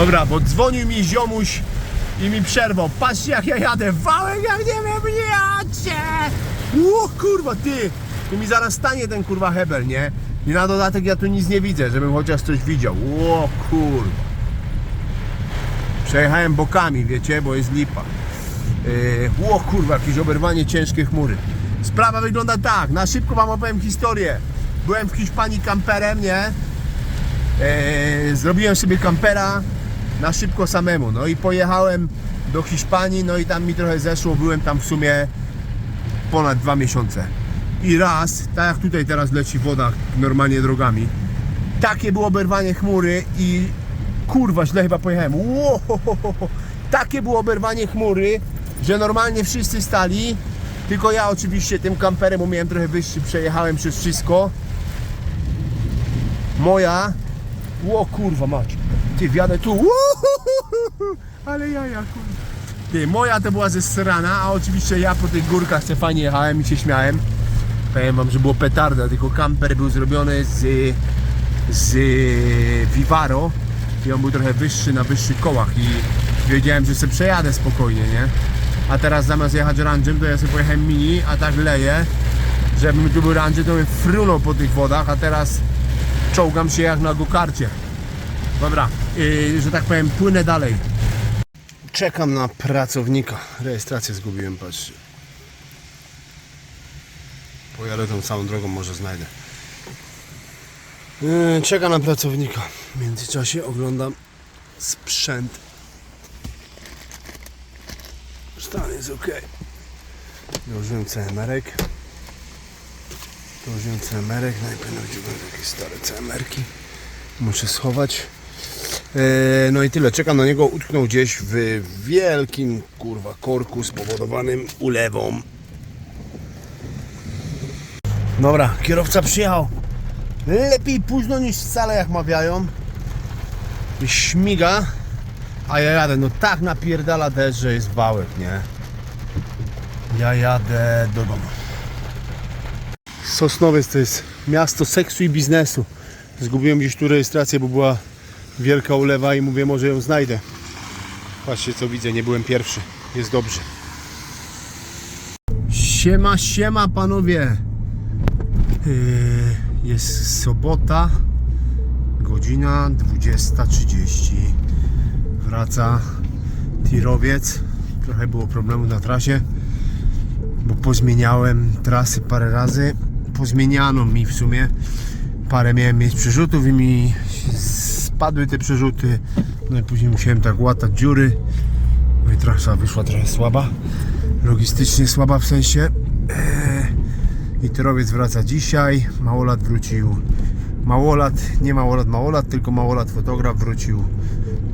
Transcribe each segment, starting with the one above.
Dobra, bo dzwonił mi ziomuś i mi przerwał. Patrzcie jak ja jadę, wałek jak nie wiem, jadzie! O kurwa, ty! Tu mi zaraz stanie ten kurwa hebel, nie? I na dodatek ja tu nic nie widzę, żebym chociaż coś widział. O kurwa. Przejechałem bokami, wiecie, bo jest lipa. Yy, kurwa, jakieś oberwanie ciężkie chmury. Sprawa wygląda tak, na szybko wam opowiem historię. Byłem w Hiszpanii kamperem, nie? E, zrobiłem sobie kampera na szybko samemu. No i pojechałem do Hiszpanii, no i tam mi trochę zeszło. Byłem tam w sumie ponad dwa miesiące. I raz, tak jak tutaj teraz leci woda normalnie drogami, takie było oberwanie chmury i kurwa, źle chyba pojechałem. Ho. Takie było oberwanie chmury, że normalnie wszyscy stali, tylko ja oczywiście tym kamperem, bo miałem trochę wyższy, przejechałem przez wszystko. Moja Ło kurwa mać. Ty wjadę tu. Ale jaja kurwa. Ty, moja to była ze strana, a oczywiście ja po tych górkach se fajnie jechałem i się śmiałem. Powiem wam, że było petarda, tylko kamper był zrobiony z, z Vivaro i on był trochę wyższy na wyższych kołach i wiedziałem, że sobie przejadę spokojnie, nie? A teraz zamiast jechać rangem, to ja sobie pojechałem mini, a tak leję, żebym tu był randzie, to bym frunął po tych wodach, a teraz czołgam się jak na gokarcie. Dobra, yy, że tak powiem, płynę dalej. Czekam na pracownika. Rejestrację zgubiłem, patrzcie. Pojadę tą całą drogą, może znajdę. Yy, czekam na pracownika. W międzyczasie oglądam sprzęt. Stan jest ok. Dołożyłem CMR-ek. Dołożyłem CMR-ek. Najpierw wziąłem jakieś stare CMR-ki. Muszę schować. E, No i tyle. Czekam na niego. Utknął gdzieś w wielkim kurwa korku spowodowanym ulewą. Dobra, kierowca przyjechał. Lepiej późno niż wcale, jak mawiają. Śmiga, a ja jadę. No tak napierdala deszcz, że jest wałek, nie? Ja jadę do domu. Sosnowiec to jest miasto seksu i biznesu. Zgubiłem gdzieś tu rejestrację, bo była wielka ulewa i mówię, może ją znajdę. Patrzcie co widzę, nie byłem pierwszy. Jest dobrze. Siema, siema panowie. Yy, Jest sobota, godzina 20.30. Wraca tirowiec. Trochę było problemów na trasie, bo pozmieniałem trasy parę razy. Pozmieniano mi w sumie. Parę miałem mieć przerzutów i mi spadły te przerzuty. No i później musiałem tak łatać dziury. No i trasa wyszła trochę słaba. Logistycznie słaba w sensie. Eee, I tyrowiec wraca dzisiaj. Małolat wrócił. Małolat, nie małolat, małolat, tylko małolat fotograf wrócił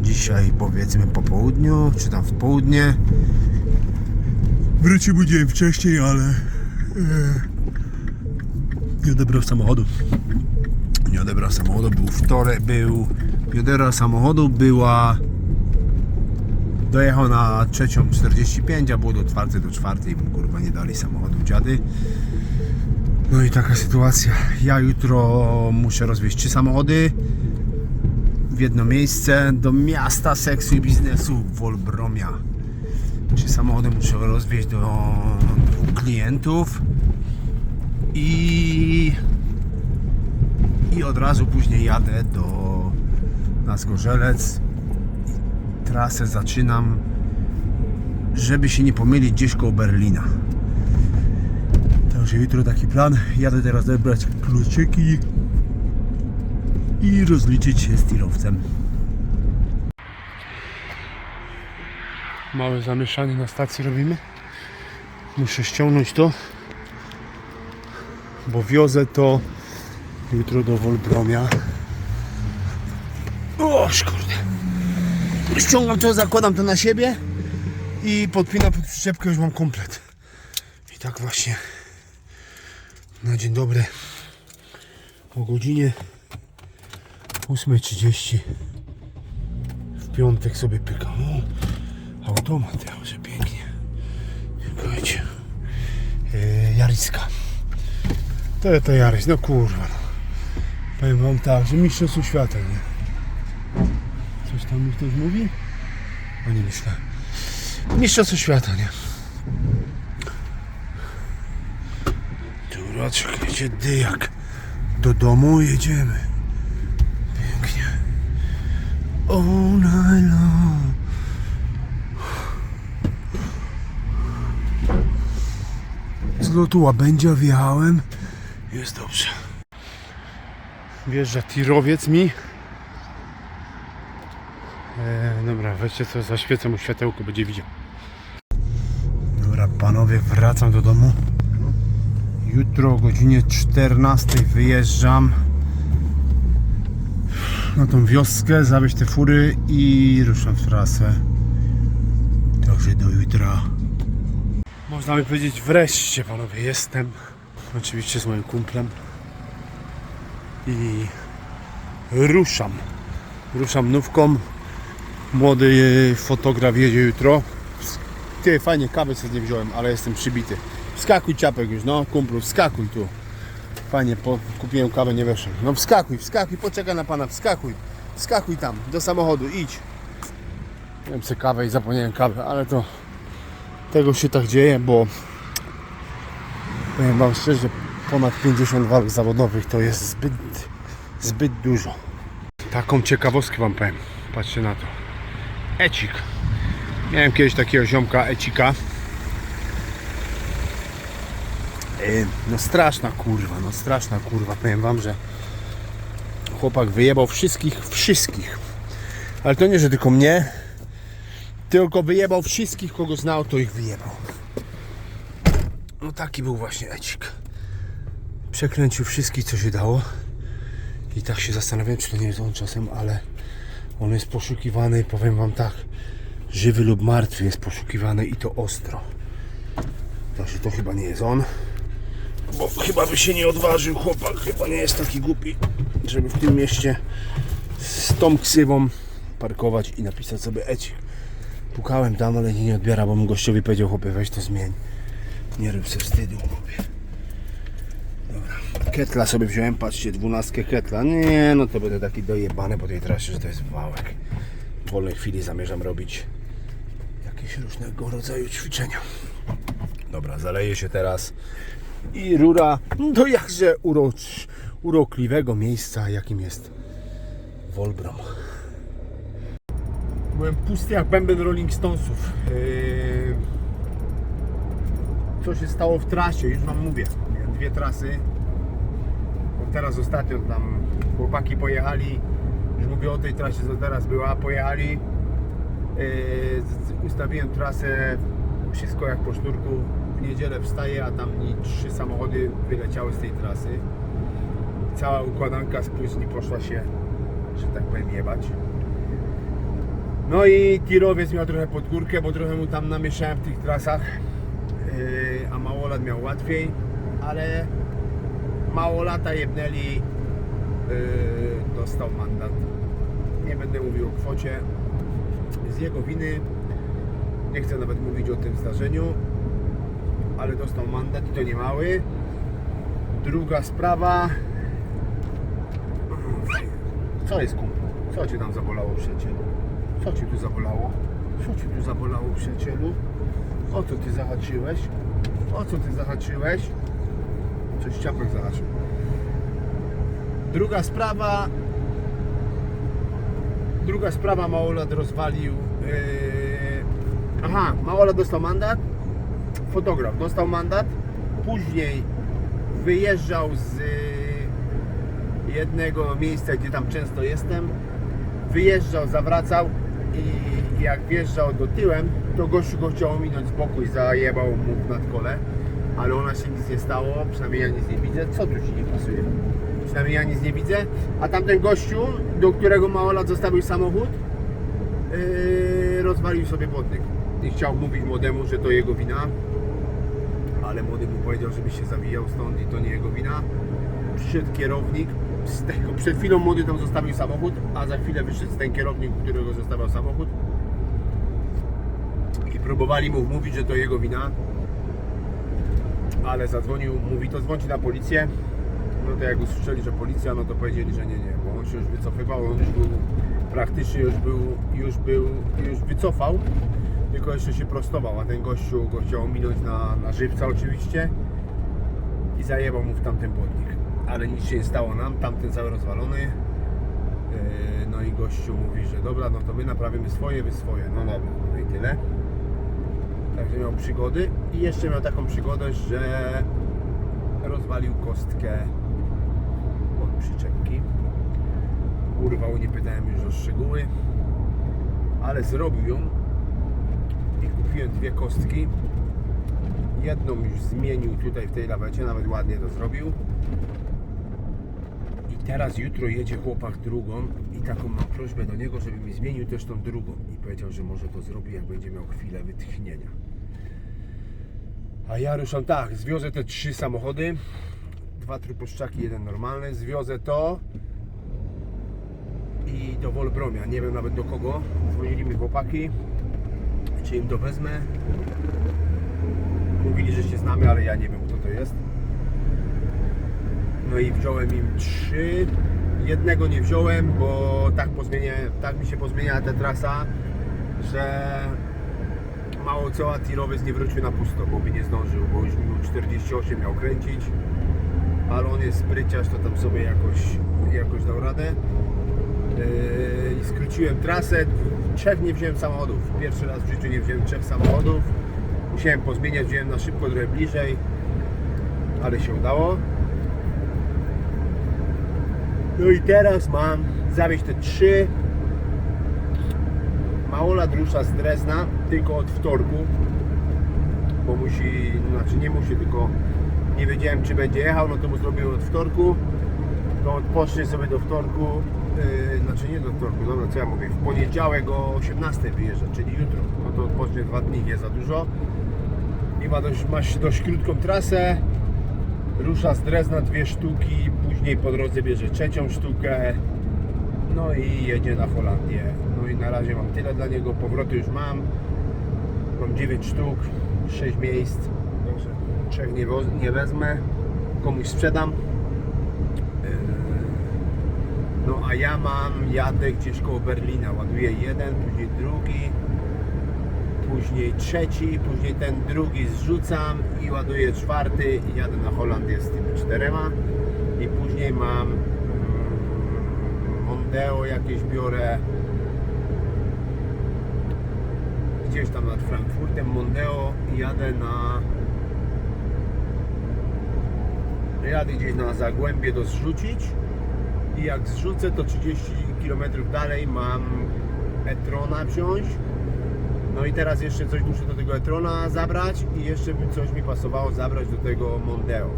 dzisiaj powiedzmy po południu, czy tam w południe. Wrócił dzień wcześniej, ale e, nie odebrał samochodu. Nie odebrał samochodu, był wtorek, był. Nie odebrał samochodu, była. Dojechał na 3.45, a było do 4 do 4 mu kurwa nie dali samochodu dziady. No i taka sytuacja. Ja jutro muszę rozwieźć trzy samochody w jedno miejsce do miasta seksu i biznesu Wolbromia. Trzy samochody muszę rozwieźć do klientów i i od razu później jadę do na Zgorzelec. Trasę zaczynam, żeby się nie pomylić gdzieś koło Berlina. Także jutro taki plan. Jadę teraz zebrać kluczyki i rozliczyć się z tirowcem. Małe zamieszanie na stacji robimy. Muszę ściągnąć to. Bo wiozę to jutro do Wolbromia. O, kurde. Ściągam to, zakładam to na siebie i podpinam pod przyczepkę, już mam komplet. I tak właśnie na dzień dobry o godzinie 8.30 w piątek sobie pykam. O, automat, że pięknie. Słuchajcie. Yy, Jariska. To to Jarys, no kurwa. No. Powiem wam tak, że mistrzostwo świata, nie? Coś tam mi ktoś mówi? O nie myślę. Mistrzostwo świata, nie? Dobra, czekajcie, dyjak. Do domu jedziemy. Pięknie. All night. Z lotu łabędzia wjechałem. Jest dobrze. Wjeżdża tirowiec mi. E, dobra, weźcie co, zaświecę mu światełko, będzie widział. Dobra, panowie, wracam do domu. Jutro o godzinie 14 wyjeżdżam na tą wioskę, zawieźć te fury i ruszam w trasę. Także do jutra. Można by powiedzieć wreszcie panowie jestem. Oczywiście z moim kumplem. I ruszam. Ruszam nówką. Młody fotograf jedzie jutro. Ty, fajnie, kawy sobie nie wziąłem, ale jestem przybity. Wskakuj ciapek już, no kumplu, wskakuj tu. Fajnie, po, kupiłem kawę, nie weszłem. No wskakuj, wskakuj, poczekaj na pana, wskakuj. Wskakuj tam, do samochodu, idź. Miałem sobie kawę i zapomniałem kawę, ale to tego się tak dzieje, bo powiem wam szczerze, ponad 50 walk zawodowych to jest zbyt, zbyt dużo. Taką ciekawostkę wam powiem, patrzcie na to. Ecik. Miałem kiedyś takiego ziomka Ecika. Yy, No straszna kurwa, no straszna kurwa, powiem wam, że chłopak wyjebał wszystkich, wszystkich. Ale to nie, że tylko mnie, tylko wyjebał wszystkich, kogo znał, to ich wyjebał. No taki był właśnie Ecik. Przekręcił wszystkich, co się dało. I tak się zastanawiam, czy to nie jest on czasem, ale on jest poszukiwany, powiem wam tak, żywy lub martwy jest poszukiwany i to ostro. Także to chyba nie jest on. Bo chyba by się nie odważył chłopak, chyba nie jest taki głupi, żeby w tym mieście z tą ksywą parkować i napisać sobie Ecik. Pukałem tam, ale nie odbiera, bo mu gościowi powiedział, chłopie, weź to zmień. Nie rób se wstydu, chłopie. Dobra, ketla sobie wziąłem, patrzcie, dwunastkę ketla. Nie, no to będę taki dojebany po tej trasie, że to jest wałek. W wolnej chwili zamierzam robić jakieś różnego rodzaju ćwiczenia. Dobra, zaleję się teraz i rura do jakże urocz, urokliwego miejsca, jakim jest Wolbrom. Byłem pusty jak bęben Rolling Stonesów. Yy, Co się stało w trasie? Już wam mówię. Dwie trasy. Teraz ostatnio tam chłopaki pojechali. Już mówię o tej trasie, co teraz była. Pojechali. Yy, z- z- Ustawiłem trasę. Wszystko jak po szturku. W niedzielę wstaję, a tam mi trzy samochody wyleciały z tej trasy. Cała układanka spóźni poszła się, że tak powiem, jebać. No i tirowiec miał trochę pod górkę, bo trochę mu tam namieszałem w tych trasach. Yy, a małolat miał łatwiej, ale małolata jebnęli, yy, dostał mandat. Nie będę mówił o kwocie. Z jego winy nie chcę nawet mówić o tym zdarzeniu, ale dostał mandat i to nie mały. Druga sprawa. Co jest kumpel? Co cię tam zabolało przyjacielu? Co cię tu zabolało? Co cię tu zabolało przyjacielu? O co ty zahaczyłeś? O co ty zahaczyłeś? Coś ciapek zahaczył. Druga sprawa. Druga sprawa Małolat rozwalił. Yy... Aha, Małolat dostał mandat. Fotograf dostał mandat. Później wyjeżdżał z yy, jednego miejsca, gdzie tam często jestem. Wyjeżdżał, zawracał i jak wjeżdżał do tyłem, to gościu go chciał minąć i zajebał mu w nadkole. ale ona się nic nie stało, przynajmniej ja nic nie widzę. Co tu ci nie pasuje? Przynajmniej ja nic nie widzę. A tamten gościu, do którego małolat zostawił samochód, yy, rozwalił sobie błotnik. I chciał mówić młodemu, że to jego wina, ale młody mu powiedział, żeby się zawijał stąd i to nie jego wina. Przyszedł kierownik, z tego, przed chwilą młody tam zostawił samochód, a za chwilę wyszedł ten kierownik, którego zostawiał samochód próbowali mu mówić, że to jego wina, ale zadzwonił, mówi to dzwoni na policję. No to jak usłyszeli, że policja, no to powiedzieli, że nie, nie, bo on się już wycofywał, on już był praktycznie już był, już był, już wycofał, tylko jeszcze się prostował, a ten gościu go chciał ominąć na, na żywca oczywiście i zajebał mu w tamten błotnik. Ale nic się nie stało nam, tamten cały rozwalony. Yy, No i gościu mówi, że dobra, no to my naprawimy swoje, wy swoje. No dobra, no i tyle. Także miał przygody i jeszcze miał taką przygodę, że rozwalił kostkę od przyczepki. Urwał, nie pytałem już o szczegóły, ale zrobił ją i kupiłem dwie kostki. Jedną już zmienił tutaj w tej lawecie, nawet ładnie to zrobił. I teraz jutro jedzie chłopak drugą i taką mam prośbę do niego, żeby mi zmienił też tą drugą. I powiedział, że może to zrobi, jak będzie miał chwilę wytchnienia. A ja ruszam tak, zwiozę te trzy samochody, dwa truposzczaki, jeden normalny, zwiozę to i do Wolbromia, nie wiem nawet do kogo. Dzwonili mi chłopaki, czy im to wezmę. Mówili, że się znamy, ale ja nie wiem kto to jest. No i wziąłem im trzy. Jednego nie wziąłem, bo tak, pozmienia, tak mi się pozmieniała ta trasa, że mało co, tirowiec nie wrócił na pusto, bo by nie zdążył, bo już minął 48 miał kręcić. Ale on jest spryciarz, to tam sobie jakoś, jakoś dał radę. Yy, skróciłem trasę. Trzech nie wziąłem samochodów. Pierwszy raz w życiu nie wziąłem trzech samochodów. Musiałem pozmieniać, wziąłem na szybko trochę bliżej, ale się udało. No i teraz mam zawieźć te trzy. Małolat rusza z Drezna tylko od wtorku, bo musi, znaczy nie musi, tylko nie wiedziałem czy będzie jechał, no to mu zrobiłem od wtorku. To odpocznie sobie do wtorku, yy, znaczy nie do wtorku, dobra co ja mówię, w poniedziałek o 18 wyjeżdża, czyli jutro. No to odpocznie dwa dni, nie za dużo. I ma dość, ma dość krótką trasę. Rusza z Drezna dwie sztuki, później po drodze bierze trzecią sztukę. No i jedzie na Holandię. I na razie mam tyle dla niego, powroty już mam. Mam 9 sztuk, 6 miejsc. Także trzech nie, nie wezmę, komuś sprzedam. Yy, No a ja mam, jadę gdzieś koło Berlina, ładuję jeden, później drugi, później trzeci, później ten drugi zrzucam i ładuję czwarty i jadę na Holandię z tymi czterema i później mam mm, Mondeo jakieś biorę gdzieś tam nad Frankfurtem Mondeo jadę na jadę gdzieś na Zagłębie do zrzucić i jak zrzucę to 30 km dalej mam Etrona wziąć no i teraz jeszcze coś muszę do tego Etrona zabrać i jeszcze by coś mi pasowało zabrać do tego Mondeo.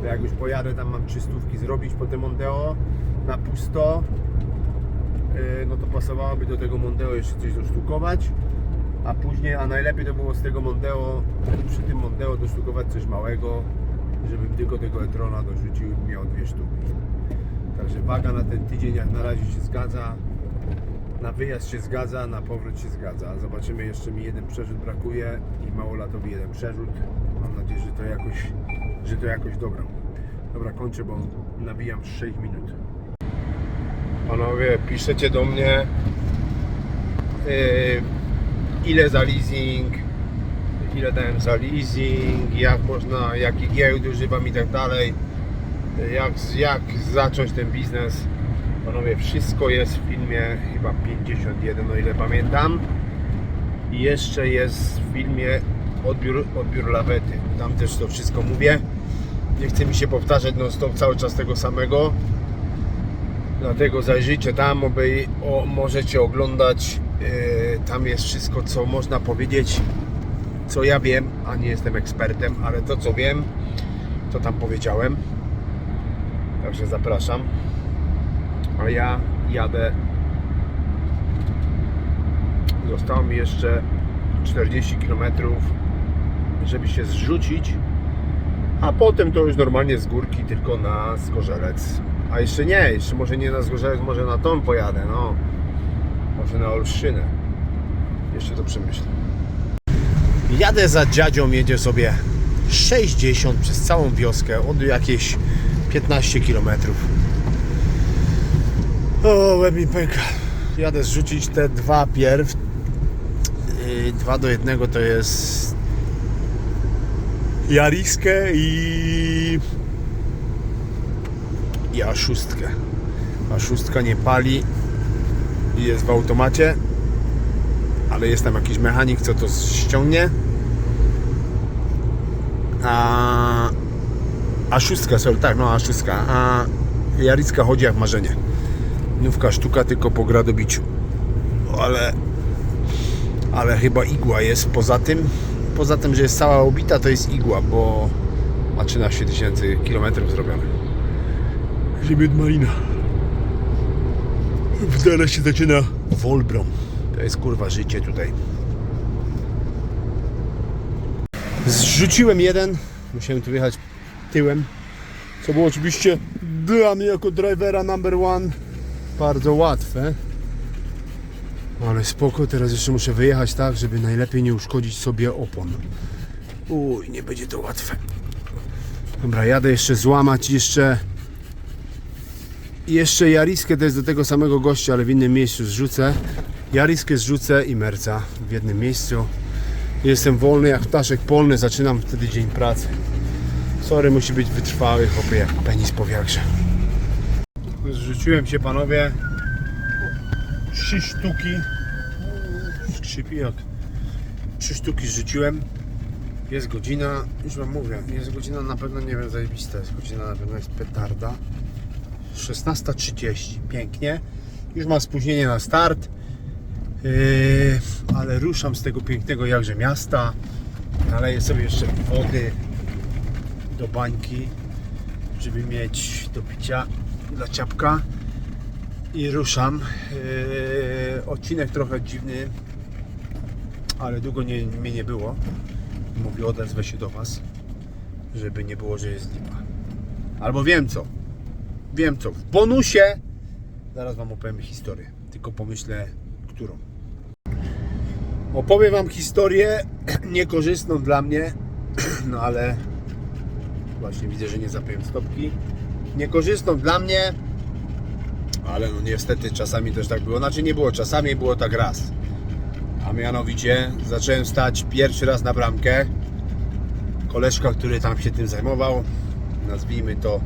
To jak już pojadę, tam mam czystówki zrobić po tym Mondeo na pusto, yy, no to pasowałoby do tego Mondeo jeszcze coś dosztukować. A później, a najlepiej to było z tego Mondeo, przy tym Mondeo dosztukować coś małego, żebym tylko tego Etrona dorzucił i miał dwie sztuki. Także waga na ten tydzień jak na razie się zgadza. Na wyjazd się zgadza, na powrót się zgadza. Zobaczymy, jeszcze mi jeden przerzut brakuje i małolatowi jeden przerzut. Mam nadzieję, że to jakoś, że to jakoś dobra. Dobra, kończę, bo nabijam 6 minut. Panowie, piszecie do mnie yy, ile za leasing, ile dałem za leasing, jak można, jaki giełd używam i tak dalej. Jak, jak zacząć ten biznes. Panowie, wszystko jest w filmie chyba 51, o ile pamiętam. I jeszcze jest w filmie odbiór, odbiór lawety. Tam też to wszystko mówię. Nie chcę mi się powtarzać non stop cały czas tego samego. Dlatego zajrzyjcie tam, obej, o, możecie oglądać. Yy, tam jest wszystko, co można powiedzieć co ja wiem, a nie jestem ekspertem, ale to co wiem, to tam powiedziałem. Także zapraszam. A ja jadę. Zostało mi jeszcze 40 km, żeby się zrzucić. A potem to już normalnie z górki, tylko na Zgorzelec. A jeszcze nie, jeszcze może nie na Zgorzelec, może na tą pojadę, no. Może na Olszynę. Jeszcze to przemyślę. Jadę za dziadzią, jedzie sobie 60 przez całą wioskę, od jakieś 15 km. O, łeb mi pęka. Jadę zrzucić te dwa pierw. Yy, Dwa do jednego to jest Jariskę i i A6. A6 nie pali i jest w automacie, ale jest tam jakiś mechanik, co to ściągnie. A A6, sorry, tak, no A6. A Jariska chodzi jak marzenie. Nówka sztuka tylko po gradobiciu. Ale ale chyba igła jest poza tym. Poza tym, że jest cała obita, to jest igła, bo ma 13 tysięcy kilometrów zrobionych. Ziemię Marina. W dole się zaczyna Wolbrom. To jest kurwa życie tutaj. Zrzuciłem jeden. Musiałem tu wjechać tyłem. Co było oczywiście dla mnie jako drivera number one bardzo łatwe. Ale spoko, teraz jeszcze muszę wyjechać tak, żeby najlepiej nie uszkodzić sobie opon. Uj, nie będzie to łatwe. Dobra, jadę jeszcze złamać jeszcze jeszcze Jariskę to jest do tego samego gościa, ale w innym miejscu zrzucę. Jariskę zrzucę i Merca w jednym miejscu. Jestem wolny jak ptaszek polny, zaczynam wtedy dzień pracy. Sorry, musi być wytrwały, chłopie, jak penis po wiagrze. Zrzuciłem się, panowie. Trzy sztuki. Skrzypi jak. Trzy sztuki zrzuciłem. Jest godzina, już wam mówię, jest godzina na pewno, nie wiem, zajebista jest godzina, na pewno jest petarda. 16.30, pięknie. Już mam spóźnienie na start, ale ruszam z tego pięknego jakże miasta. Naleję sobie jeszcze wody do bańki, żeby mieć do picia dla ciapka. I ruszam. Yy, odcinek trochę dziwny, ale długo nie, mnie nie było. Mówię, odezwę się do Was, żeby nie było, że jest lipa. Albo wiem co. Wiem co. W bonusie zaraz Wam opowiem historię. Tylko pomyślę, którą. Opowiem Wam historię niekorzystną dla mnie, no ale właśnie widzę, że nie zapiłem stopki. Niekorzystną dla mnie, ale no niestety czasami też tak było. Znaczy nie było czasami, było tak raz. A mianowicie zacząłem stać pierwszy raz na bramkę. Koleżka, który tam się tym zajmował, nazwijmy to,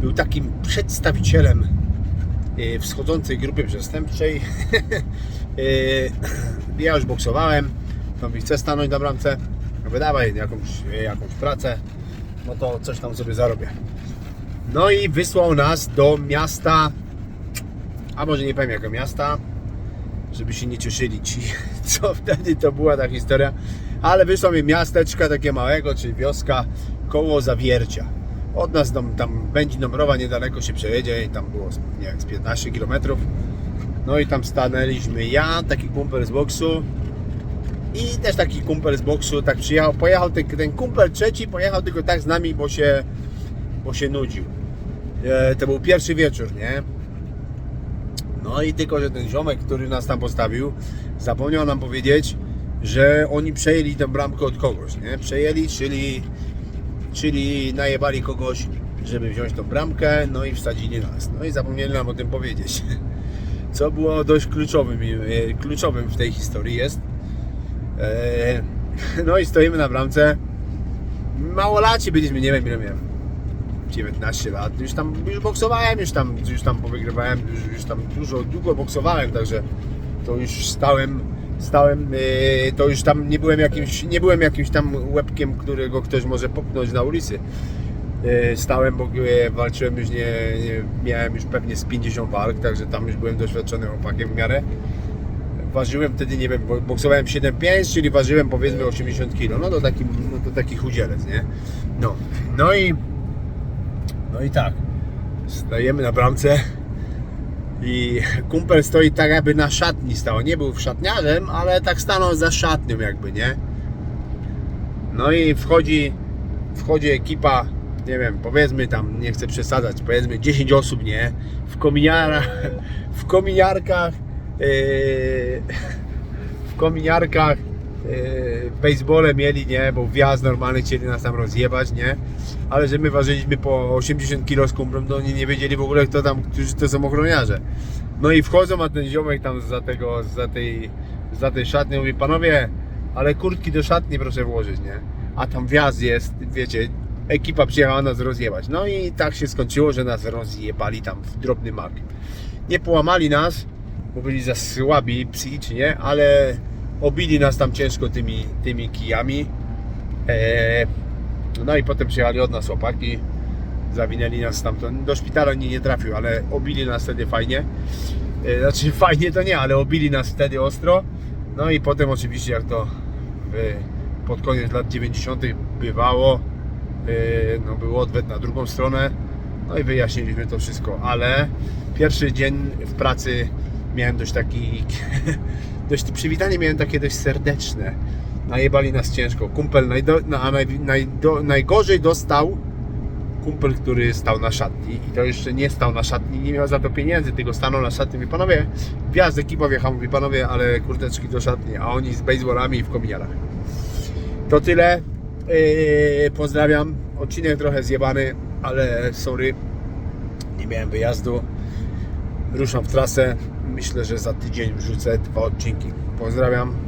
był takim przedstawicielem wschodzącej grupy przestępczej. E, ja już boksowałem, to mi chcę stanąć na bramce, wydawaj jakąś, jakąś pracę, no to coś tam sobie zarobię. No i wysłał nas do miasta, a może nie powiem jakiego miasta, żeby się nie cieszyli ci, co wtedy to była ta historia, ale wysłał mi miasteczka takie małego, czyli wioska koło Zawiercia. Od nas tam, tam będzie Dąbrowa niedaleko się przejedzie i tam było nie wiem, z 15 km. No i tam stanęliśmy ja, taki kumpel z boksu i też taki kumpel z boksu, tak przyjechał, pojechał ten, ten kumpel trzeci, pojechał tylko tak z nami, bo się, bo się nudził. E, to był pierwszy wieczór, nie? No i tylko, że ten ziomek, który nas tam postawił, zapomniał nam powiedzieć, że oni przejęli tę bramkę od kogoś, nie? Przejęli, czyli, czyli najebali kogoś, żeby wziąć tą bramkę, no i wsadzili nas. No i zapomnieli nam o tym powiedzieć. Co było dość kluczowym, e, kluczowym w tej historii jest. E, No i stoimy na bramce. Małolaci byliśmy, nie wiem ile miałem. 19 lat. Już tam już boksowałem, już tam, już tam powygrywałem, już, już tam dużo, długo boksowałem, także to już stałem, stałem, yy, to już tam nie byłem jakimś, nie byłem jakimś tam łebkiem, którego ktoś może popchnąć na ulicy. Yy, stałem, bo yy, walczyłem już nie, nie, miałem już pewnie z 50 walk, także tam już byłem doświadczonym chłopakiem w miarę. ważyłem wtedy, nie wiem, bo boksowałem 7,5, czyli ważyłem powiedzmy 80 kg. No to taki, no to taki chudzielec, nie? No. No i no i tak. Stajemy na bramce i kumpel stoi tak jakby na szatni stał. Nie był szatniarzem, ale tak stanął za szatnią jakby, nie? No i wchodzi, wchodzi ekipa, nie wiem, powiedzmy tam, nie chcę przesadzać, powiedzmy 10 osób, nie? W kominiarach, w kominiarkach, yy, w kominiarkach, yy, basebole mieli, nie? Bo wjazd normalny chcieli nas tam rozjebać, nie? Ale że my ważyliśmy po 80 kg z to oni nie wiedzieli w ogóle kto tam, którzy to są ochroniarze. No i wchodzą, a ten ziomek tam za tego, za tej, za tej szatni mówi, panowie, ale kurtki do szatni proszę włożyć, nie? A tam wjazd jest, wiecie, ekipa przyjechała nas rozjebać. No i tak się skończyło, że nas rozjebali tam w drobny mak. Nie połamali nas, bo byli za słabi psychicznie, ale obili nas tam ciężko tymi, tymi kijami. Eee, no i potem przyjechali od nas chłopaki, zawinęli nas stamtąd. Do szpitala nie, nie trafił, ale obili nas wtedy fajnie. E, Znaczy fajnie to nie, ale obili nas wtedy ostro. No i potem oczywiście jak to w, pod koniec lat 90. bywało, e, no był odwet na drugą stronę. No i wyjaśniliśmy to wszystko, ale pierwszy dzień w pracy miałem dość taki, dość przywitanie miałem takie dość serdeczne. Najebali nas ciężko. Kumpel najdo, na, naj, najdo, najgorzej dostał kumpel, który stał na szatni i to jeszcze nie stał na szatni, nie miał za to pieniędzy, tylko stanął na szatni. Mówi, panowie, wjazd ekipa wjechał, mówi, panowie, ale kurteczki do szatni, a oni z baseballami i w kominiarach. To tyle. Yy, pozdrawiam. Odcinek trochę zjebany, ale sorry, nie miałem wyjazdu. Ruszam w trasę. Myślę, że za tydzień wrzucę dwa odcinki. Pozdrawiam.